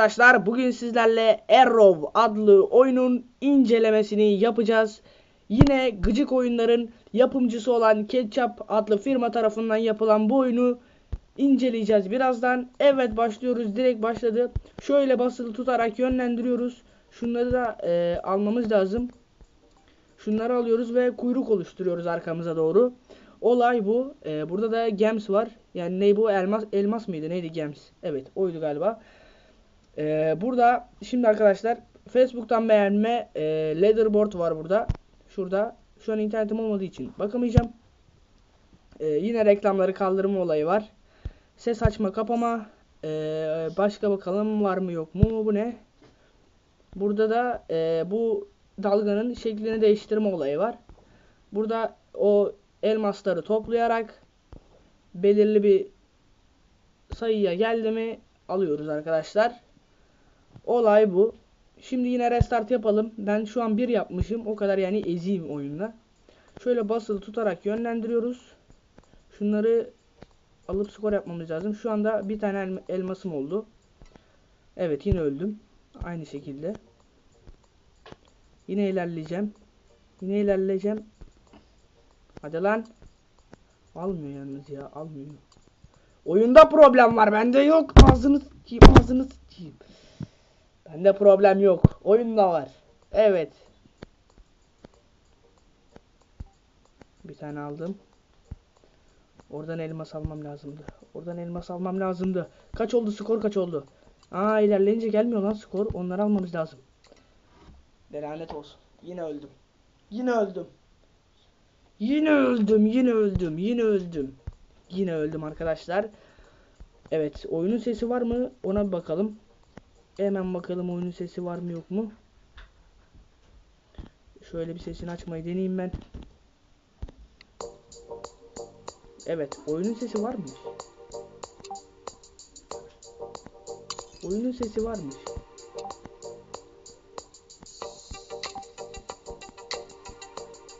arkadaşlar bugün sizlerle Arrow adlı oyunun incelemesini yapacağız. Yine gıcık oyunların yapımcısı olan Ketchup adlı firma tarafından yapılan bu oyunu inceleyeceğiz birazdan. Evet başlıyoruz direkt başladı. Şöyle basılı tutarak yönlendiriyoruz. Şunları da e, almamız lazım. Şunları alıyoruz ve kuyruk oluşturuyoruz arkamıza doğru. Olay bu. Ee, burada da gems var. Yani ne bu? Elmas elmas mıydı? Neydi gems? Evet, oydu galiba. Ee, burada şimdi arkadaşlar Facebook'tan beğenme e, leaderboard var burada. Şurada. Şu an internetim olmadığı için bakamayacağım. Ee, yine reklamları kaldırma olayı var. Ses açma, kapama. Ee, başka bakalım var mı yok mu? Bu ne? Burada da e, bu dalganın şeklini değiştirme olayı var. Burada o elmasları toplayarak belirli bir sayıya geldi mi alıyoruz arkadaşlar. Olay bu. Şimdi yine restart yapalım. Ben şu an bir yapmışım. O kadar yani eziyim oyunda. Şöyle basılı tutarak yönlendiriyoruz. Şunları alıp skor yapmamız lazım. Şu anda bir tane elma- elmasım oldu. Evet yine öldüm. Aynı şekilde. Yine ilerleyeceğim. Yine ilerleyeceğim. Hadi lan. Almıyor yalnız ya. Almıyor. Oyunda problem var. Bende yok. Ağzını sikeyim. Ağzını sikeyim. Bende problem yok. Oyunda var. Evet. Bir tane aldım. Oradan elmas almam lazımdı. Oradan elmas almam lazımdı. Kaç oldu? Skor kaç oldu? Aa ilerleyince gelmiyor lan skor. Onları almamız lazım. Lanet olsun. Yine öldüm. Yine öldüm. Yine öldüm, yine öldüm, yine öldüm. Yine öldüm arkadaşlar. Evet, oyunun sesi var mı? Ona bir bakalım. Hemen bakalım oyunun sesi var mı yok mu? Şöyle bir sesini açmayı deneyeyim ben. Evet, oyunun sesi varmış. Oyunun sesi varmış.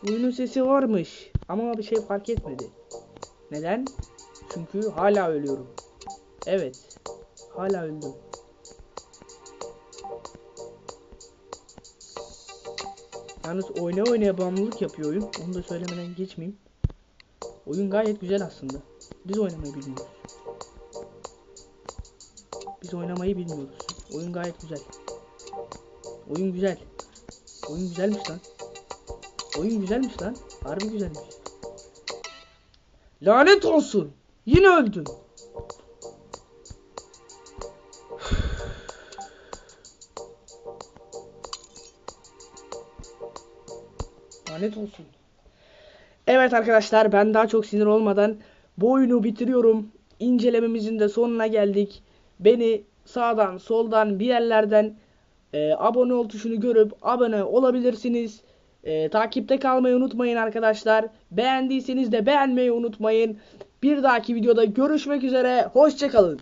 Oyunun sesi varmış ama bir şey fark etmedi. Neden? Çünkü hala ölüyorum. Evet. Hala öldüm. Yalnız oynaya oynaya bağımlılık yapıyor oyun. Onu da söylemeden geçmeyeyim. Oyun gayet güzel aslında. Biz oynamayı bilmiyoruz. Biz oynamayı bilmiyoruz. Oyun gayet güzel. Oyun güzel. Oyun güzelmiş lan. Oyun güzelmiş lan. Harbi güzelmiş. Lanet olsun. Yine öldüm. Lanet olsun. Evet arkadaşlar ben daha çok sinir olmadan bu oyunu bitiriyorum. İncelememizin de sonuna geldik. Beni sağdan soldan bir yerlerden e, abone ol tuşunu görüp abone olabilirsiniz. E, takipte kalmayı unutmayın arkadaşlar. Beğendiyseniz de beğenmeyi unutmayın. Bir dahaki videoda görüşmek üzere. Hoşçakalın.